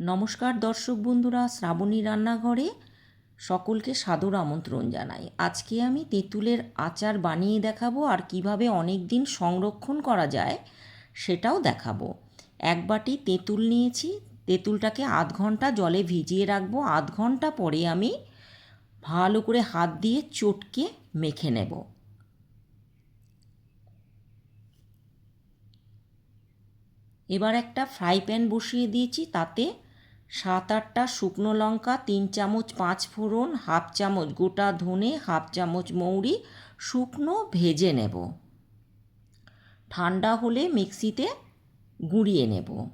নমস্কার দর্শক বন্ধুরা, শ্রাবণী রান্নাঘরে সকলকে সাদর আমন্ত্রণ জানাই। আজকে আমি তেঁতুলের আচার বানিয়ে দেখাবো আর কীভাবে অনেক দিন সংরক্ষণ করা যায় সেটাও দেখাবো। এক বাটি তেঁতুল নিয়েছি, তেঁতুলটাকে আধ ঘণ্টা জলে ভিজিয়ে রাখব। আধ ঘণ্টা পরে আমি ভালো করে হাত দিয়ে চটকে মেখে নেব। এবার একটা ফ্রাই প্যান বসিয়ে দিয়েছি, তাতে সাত আটটা শুকনো লঙ্কা, তিন চামচ পাঁচ ফোড়ন, হাফ চামচ গোটা ধনে, হাফ চামচ মৌরি, শুকনো ভেজে নেব। ঠান্ডা হলে মিক্সিতে গুঁড়িয়ে নেব।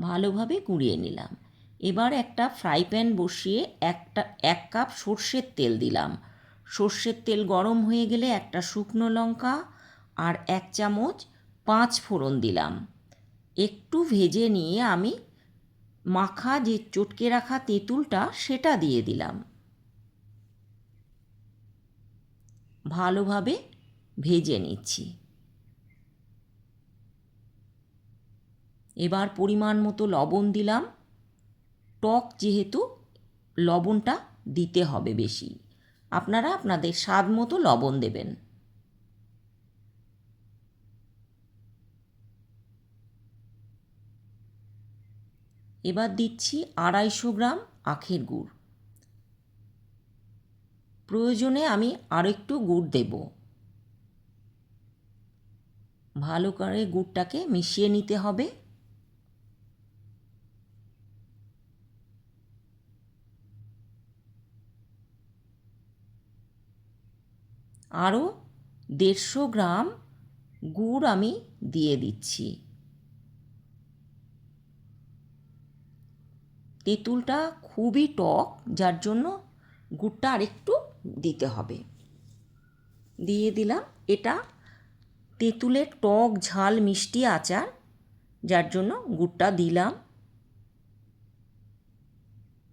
ভালোভাবে গুঁড়িয়ে নিলাম। এবার একটা ফ্রাই প্যান বসিয়ে একটা, এক কাপ সর্ষের তেল দিলাম। সর্ষের তেল গরম হয়ে গেলে একটা শুকনো লঙ্কা আর এক চামচ পাঁচ ফোড়ন দিলাম। একটু ভেজে নিয়ে আমি মাখা যে চটকে রাখা তেঁতুলটা সেটা দিয়ে দিলাম। ভালোভাবে ভেজে নিচ্ছি। এবার পরিমাণ মতো লবণ দিলাম। টক যেহেতু, লবণটা দিতে হবে বেশি। আপনারা আপনাদের স্বাদ মতো লবণ দেবেন। এবার দিচ্ছি আড়াইশো গ্রাম আখের গুড়। প্রয়োজনে আমি আরও একটু গুড় দেব। ভালো করে গুড়টাকে মিশিয়ে নিতে হবে। আরও দেড়শো গ্রাম গুড় আমি দিয়ে দিচ্ছি। তেঁতুলটা খুবই টক, যার জন্য গুড়টা আরেকটু দিতে হবে। দিয়ে দিলাম, এটা তেঁতুলের টক, ঝাল, মিষ্টি আচার, যার জন্য গুড়টা দিলাম।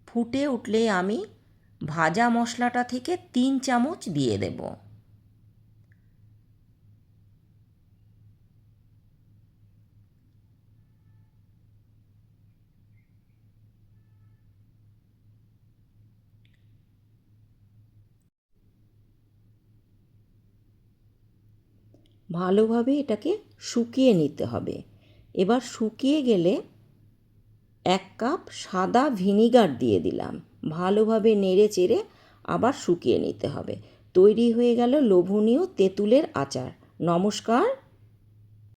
ফুটে উঠলে আমি ভাজা মশলাটা থেকে তিন চামচ দিয়ে দেবো। ভালোভাবে এটাকে শুকিয়ে নিতে হবে। এবার শুকিয়ে গেলে এক কাপ সাদা ভিনিগার দিয়ে দিলাম। ভালোভাবে নেড়ে চেড়ে আবার শুকিয়ে নিতে হবে। তৈরি হয়ে গেল লোভনীয় তেঁতুলের আচার। নমস্কার।